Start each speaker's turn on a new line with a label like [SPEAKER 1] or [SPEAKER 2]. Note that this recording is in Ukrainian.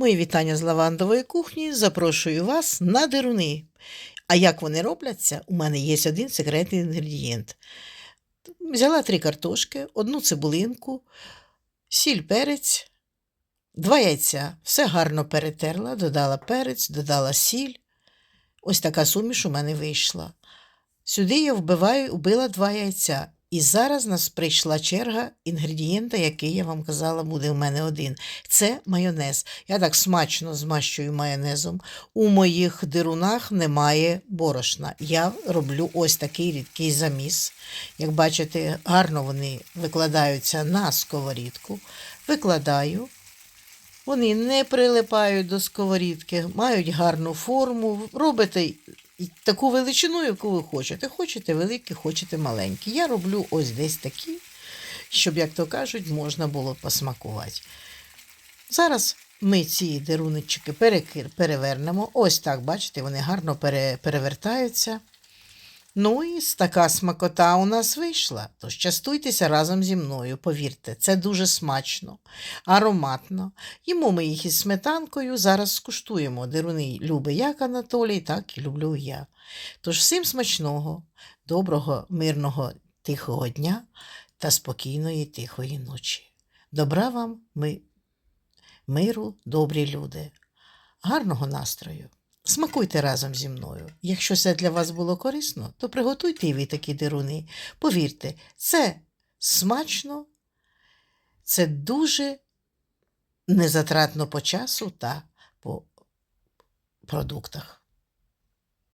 [SPEAKER 1] Мої вітання з лавандової кухні. Запрошую вас на деруни. А як вони робляться? У мене є один секретний інгредієнт. Взяла три картошки, одну цибулинку, сіль, перець, два яйця. Все гарно перетерла, додала перець, додала сіль. Ось така суміш у мене вийшла. Сюди я вбиваю, вбила два яйця. І зараз нас прийшла черга інгредієнта, який я вам казала, буде в мене один. Це майонез. Я так смачно змащую майонезом. У моїх дирунах немає борошна. Я роблю ось такий рідкий заміс. Як бачите, гарно вони викладаються на сковорідку. Викладаю. Вони не прилипають до сковорідки, мають гарну форму. Робите таку величину, яку ви хочете. Хочете великі, хочете маленькі. Я роблю ось десь такі, щоб, як то кажуть, можна було посмакувати. Зараз ми ці дерунички перевернемо. Ось так, бачите, вони гарно перевертаються. Ну і така смакота у нас вийшла. Тож частуйтеся разом зі мною, повірте, це дуже смачно, ароматно. Їмо ми їх із сметанкою, зараз скуштуємо. Деруни любить як Анатолій, так і люблю я. Тож всім смачного, доброго, мирного, тихого дня та спокійної тихої ночі. Добра вам, ми, миру, добрі люди, гарного настрою. Смакуйте разом зі мною. Якщо це для вас було корисно, то приготуйте і ви такі деруни. Повірте, це смачно, це дуже незатратно по часу та по продуктах.